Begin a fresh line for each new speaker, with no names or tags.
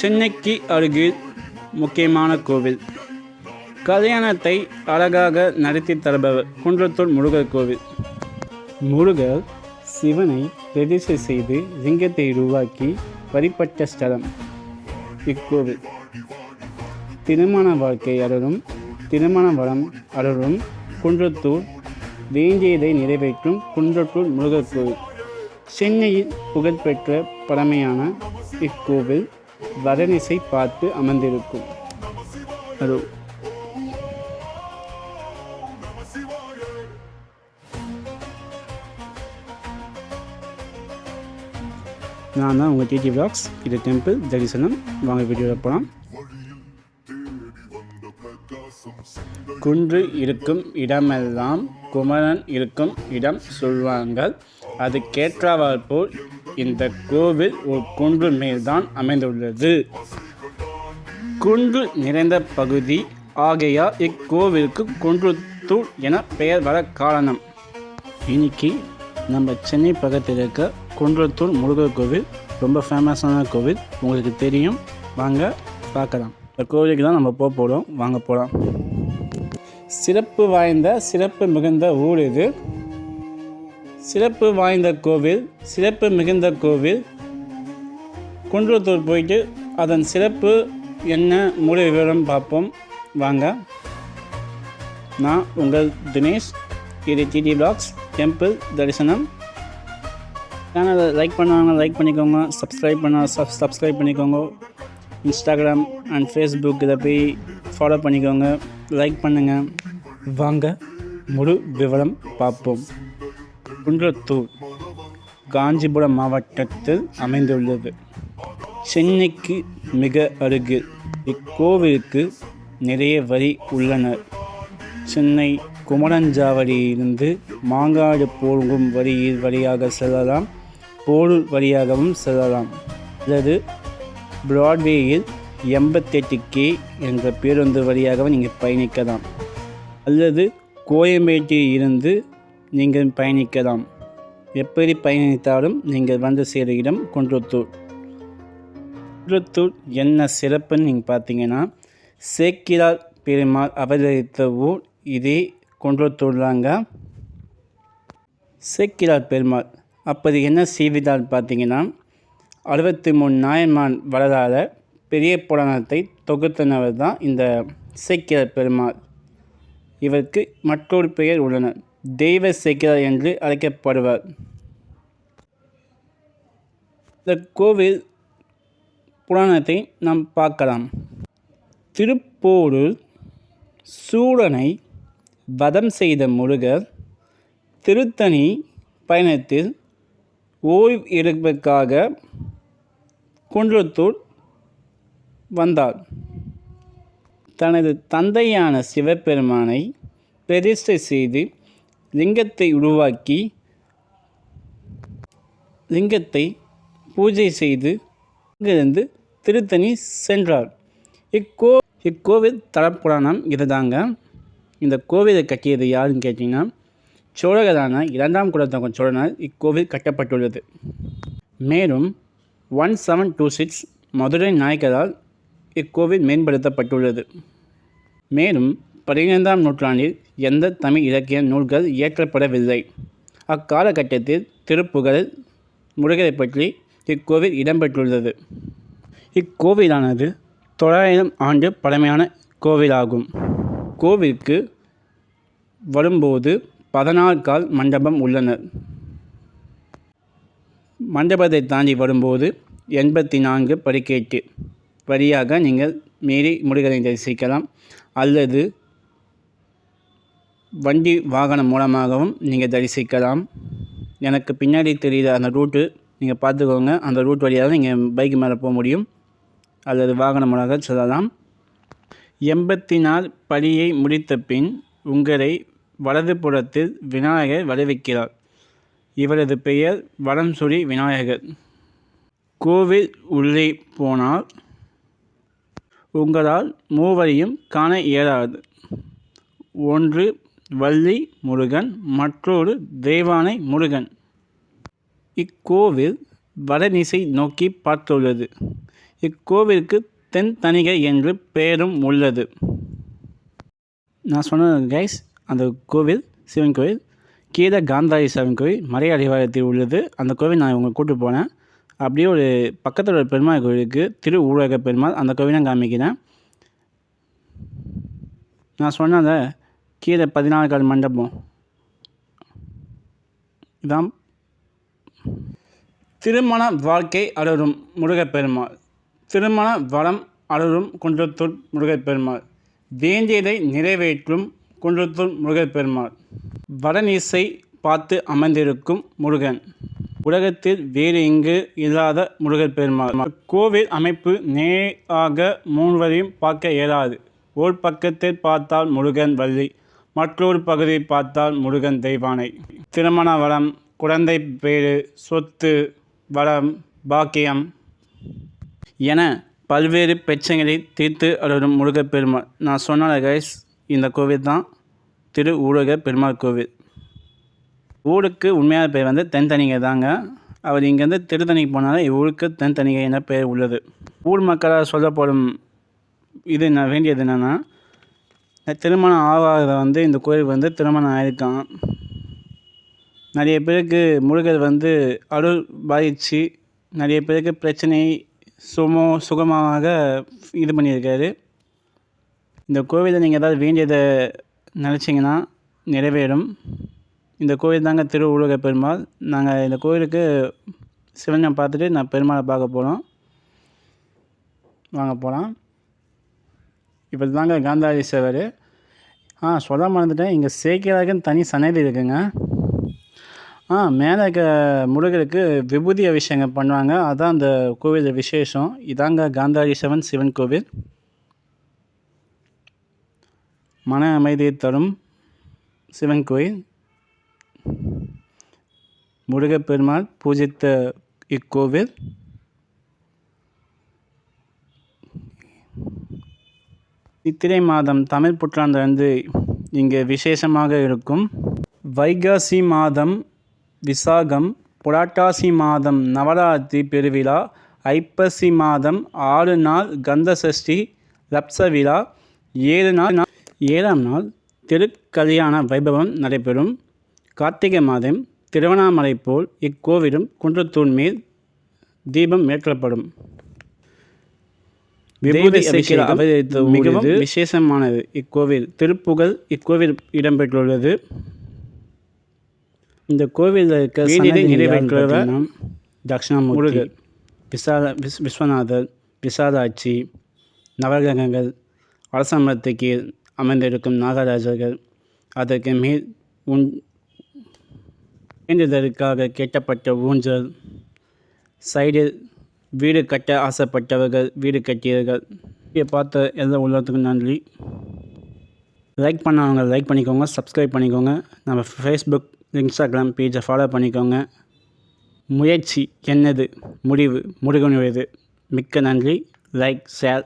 சென்னைக்கு அருகில் முக்கியமான கோவில். கல்யாணத்தை அழகாக நடத்தி தருபவர் குன்றத்தூர் முருகர் கோவில். முருகர் சிவனை பிரதிஷ்டை செய்து லிங்கத்தை உருவாக்கி வழிபட்ட ஸ்தலம் இக்கோவில். திருமண வாழ்க்கை அருளும் திருமண வளம் அருளும் குன்றத்தூர் வேண்டியதை நிறைவேற்றும் குன்றத்தூர் முருகர் கோவில். சென்னையில் புகழ்பெற்ற பழமையான இக்கோவில் வரணிசை பார்த்து அமர்ந்திருக்கும். அது நான் தான் உங்கள் டிடி பிளாக்ஸ் இது டெம்பிள் தரிசனம். வாங்க வீடியோவில் போகலாம். குன்று இருக்கும் இடமெல்லாம் குமரன் இருக்கும் இடம் சொல்வாங்க அதுக்கேற்றவாறு போல் இந்த கோவில் ஒரு குன்று மேல்தான் அமைந்துள்ளது. குன்று நிறைந்த பகுதி. ஆகையால் இக்கோவிலுக்கு குன்றுத்தூர் என பெயர் வர காரணம். இன்னைக்கு நம்ம சென்னை பக்கத்தில் இருக்க குன்றத்தூர் முருகர் கோவில் ரொம்ப ஃபேமஸான கோவில். உங்களுக்கு தெரியும். வாங்க பார்க்கலாம். இந்த கோவிலுக்கு தான் நம்ம போக போகிறோம் வாங்க போகலாம் சிறப்பு வாய்ந்த சிறப்பு மிகுந்த ஊர் இது சிறப்பு வாய்ந்த கோவில் சிறப்பு மிகுந்த கோவில். குன்றத்தூர் போயிட்டு அதன் சிறப்பு என்ன முழு விவரம் பார்ப்போம். வாங்க. நான் உங்கள் தினேஷ். இது டிடி பிளாக்ஸ் டெம்பிள் தரிசனம். சேனலை லைக் பண்ணாங்க லைக் பண்ணிக்கோங்க. சப்ஸ்கிரைப் பண்ண சப் சப்ஸ்கிரைப் பண்ணிக்கோங்க. இன்ஸ்டாகிராம் அண்ட் ஃபேஸ்புக் இதை போய் ஃபாலோ பண்ணிக்கோங்க. லைக் பண்ணுங்கள் வாங்க முழு விவரம் பார்ப்போம். குன்றத்தூர் காஞ்சிபுரம் மாவட்டத்தில் அமைந்துள்ளது. சென்னைக்கு மிக அருகில் இக்கோவிலுக்கு நிறைய வரி உள்ளனர். சென்னை குமரஞ்சாவடியிலிருந்து மாங்காடு போகும் வழியில் வழியாக செல்லலாம் போரூர் வழியாகவும் செல்லலாம். அல்லது பிராட்வேயில் எண்பத்தெட்டு கே என்ற பேருந்து வழியாகவும் நீங்கள் பயணிக்கலாம். அல்லது கோயம்பேட்டில் இருந்து நீங்கள் பயணிக்கலாம். எப்படி பயணித்தாலும் நீங்கள் வந்து சேர இடம் குன்றத்தூர். குன்றத்தூர் என்ன சிறப்புன்னு நீங்கள் பார்த்தீங்கன்னா சேக்கிரார் பெருமாள் அவதரித்த ஊர் இதே குன்றத்தூர் தாங்க. சேக்கிரார் பெருமாள் அப்படி என்ன செய்தார் பார்த்தீங்கன்னா அறுபத்தி மூணு நாயன்மான் வரலாற பெரிய புராணத்தை தொகுத்தனவர் தான் இந்த சேக்கிரார் பெருமாள். இவருக்கு மற்றொரு பெயர் உள்ளனர். தெய்வ சேக்கிரார் என்று அழைக்கப்படுவார். இந்த கோவில் புராணத்தை நாம் பார்க்கலாம். திருப்போரூர் சூரனை வதம் செய்த முருகர் திருத்தணி பயணத்தில் ஓய்வு எடுப்பதற்காக குன்றத்தூர் வந்தார். தனது தந்தையான சிவபெருமானை பிரதிஷ்டை செய்து லிங்கத்தை உருவாக்கி லிங்கத்தை பூஜை செய்து இங்கிருந்து திருத்தணி சென்றார். இக்கோ இக்கோவில் தலப்புராணம் இதுதாங்க. இந்த கோவிலை கட்டியது யாருன்னு கேட்டிங்கன்னா சோழகரான இரண்டாம் குலத்தொகன் சோழனால் இக்கோவில் கட்டப்பட்டுள்ளது. மேலும் one seven two six Madurai நாயக்கரால் இக்கோவில் மேம்படுத்தப்பட்டுள்ளது. மேலும் பதினைந்தாம் நூற்றாண்டில் எந்த தமிழ் இலக்கிய நூல்கள் இயற்றப்படவில்லை. அக்காலகட்டத்தில் திருப்புகழ் முருகரை பற்றி இக்கோவில் இடம்பெற்றுள்ளது. இக்கோவிலானது தொள்ளாயிரம் ஆண்டு பழமையான கோவிலாகும். கோவிலுக்கு வரும்போது பதினாறு கால் மண்டபம் உள்ளன. மண்டபத்தை தாண்டி வரும்போது எண்பத்தி நான்கு படிக்கேட்டு. வழியாக நீங்கள் மீறி முருகனை தரிசிக்கலாம் அல்லது வண்டி வாகனம் மூலமாகவும் நீங்கள் தரிசிக்கலாம். எனக்கு பின்னாடி தெரிகிற அந்த ரூட்டு நீங்கள் பார்த்துக்கோங்க. அந்த ரூட் வழியாக தான் நீங்கள் பைக் மேலே போக முடியும். அல்லது வாகனம் மூலமாக செல்லலாம். எண்பத்தி நாலு படியை முடித்த பின் உங்களை வலது புறத்தில் விநாயகர் வரவேற்கிறார். இவரது பெயர் வடம்சுரி விநாயகர். கோவில் உள்ளே போனால் உங்களால் மூவரையும் காண இயலாது. ஒன்று வள்ளி முருகன் மற்றொரு தேவானை முருகன். இக்கோவில் வடநிசை நோக்கி பார்த்துள்ளது. இக்கோவிலுக்கு தென் தணிகை என்று பெயரும் உள்ளது. நான் சொன்னது கைஸ் அந்த கோவில் சிவன் கோவில் கீழே காந்தாரி சிவன் கோவில் மறை அடிவாரத்தில் உள்ளது. அந்த கோவில் நான் உங்களை கூட்டு போனேன். அப்படியே ஒரு பக்கத்தில் ஒரு பெருமாள் கோவிலுக்கு திரு ஊரக பெருமாள் அந்த கோவிலை காமிக்கிறேன். நான் சொன்னதை கீழே பதினாலு கால் மண்டபம். இதான் திருமண வாழ்க்கை அருளும் முருகப்பெருமாள். திருமண வரம் அலரும் குன்றத்தூர் முருகப்பெருமாள். வேண்டியதை நிறைவேற்றும் குன்றத்தூர் முருகப்பெருமாள். வடநீசை பார்த்து அமர்ந்திருக்கும் முருகன். உலகத்தில் வேறு இங்கு இல்லாத முருகப்பெருமாள். கோவில் அமைப்பு நேராக மூன்வரையும் பார்க்க இயலாது. ஓர் பக்கத்தில் பார்த்தால் முருகன் வள்ளி. மற்றொரு பகுதியை பார்த்தால் முருகன் தெய்வானை. திருமண வளம் குழந்தை பேறு சொத்து வளம் பாக்கியம் என பல்வேறு பிரச்சனைகளை தீர்த்து அருளும் முருகப்பெருமாள் நான் சொன்ன கைஸ் இந்த கோவில் தான் திரு ஊரக பெருமாள் கோவில். ஊருக்கு உண்மையான பெயர் வந்து தென்தனிகை தாங்க. அவர் இங்கேருந்து திருத்தணிக்கு போனாலும் இவ்வூருக்கு தென்தணிகை என பெயர் உள்ளது. ஊர் மக்களால் சொல்லப்படும் இது நான் வேண்டியது என்னென்னா திருமணம் ஆகாத வந்து இந்த கோயில் வந்து திருமணம் ஆயிருக்கான். நிறைய பேருக்கு முருகர் வந்து அருள் பாதிச்சு நிறைய பேருக்கு பிரச்சனை சுமோ சுகமாக இது பண்ணியிருக்காரு. இந்த கோவிலில் நீங்கள் ஏதாவது வேண்டியதை நினச்சிங்கன்னா நிறைவேறும். இந்த கோவில் தாங்க திரு பெருமாள். நாங்கள் இந்த கோவிலுக்கு சிவனை பார்த்துட்டு நான் பெருமாளை பார்க்க போகிறோம் வாங்க போகலாம் இப்போ தாங்க காந்தாரீஸ்வரர் ஆ சொல்ல மறந்துட்டேன். இங்கே சேக்கியராகன்னு தனி சன்னதி இருக்குங்க. ஆ மேலே இருக்க முருகருக்கு விபூதி அபிஷேகம் பண்ணுவாங்க. அதான் அந்த கோவில் விசேஷம். இதாங்க காந்தாரீஸ்வரன் சிவன் கோவில். மன அமைதியை தரும் சிவன் கோயில். முருகப்பெருமாள் பூஜித்த இக்கோவில். சித்திரை மாதம் தமிழ் புத்தாண்டு இங்கு இங்கே விசேஷமாக இருக்கும். வைகாசி மாதம் விசாகம் புராட்டாசி மாதம் நவராத்திரி பெருவிழா ஐப்பசி மாதம் ஆறு நாள் கந்தசஷ்டி லப்ச ரப்ச விழா ஏழு நாள் ஏழாம் நாள் திருக்கல்யாண வைபவம் நடைபெறும். கார்த்திகை மாதம் திருவண்ணாமலை போல் இக்கோவிலும் குன்றத்தூண் மேல் தீபம் ஏற்றப்படும். விபூதி அபிஷேகம் மிகவும் விசேஷமானது. இக்கோவில் திருப்புகழ் இக்கோவில் இடம்பெற்றுள்ளது. இந்த கோவிலில் இருக்க நிறைவேற்றுவர் தட்சிணாமூர்த்தி விசால விஸ் விஸ்வநாதர் விசாலாட்சி நவகிரகங்கள் அரசமரத்துக்கு அமர்ந்திருக்கும் நாகராஜர்கள் அதற்கு மேல் உன் வேண்டுதலுக்காக கேட்டப்பட்ட ஊஞ்சல் சைடில் வீடு கட்ட ஆசைப்பட்டவர்கள் வீடு கட்டியவர்கள். இதை பார்த்த எல்லா உள்ளத்துக்கும் நன்றி. லைக் பண்ணவங்க லைக் பண்ணிக்கோங்க சப்ஸ்கிரைப் பண்ணிக்கோங்க. நம்ம ஃபேஸ்புக் இன்ஸ்டாகிராம் பேஜை ஃபாலோ பண்ணிக்கோங்க. முயற்சி என்னது? முடிவு முருகனுடையது மிக்க நன்றி. Like share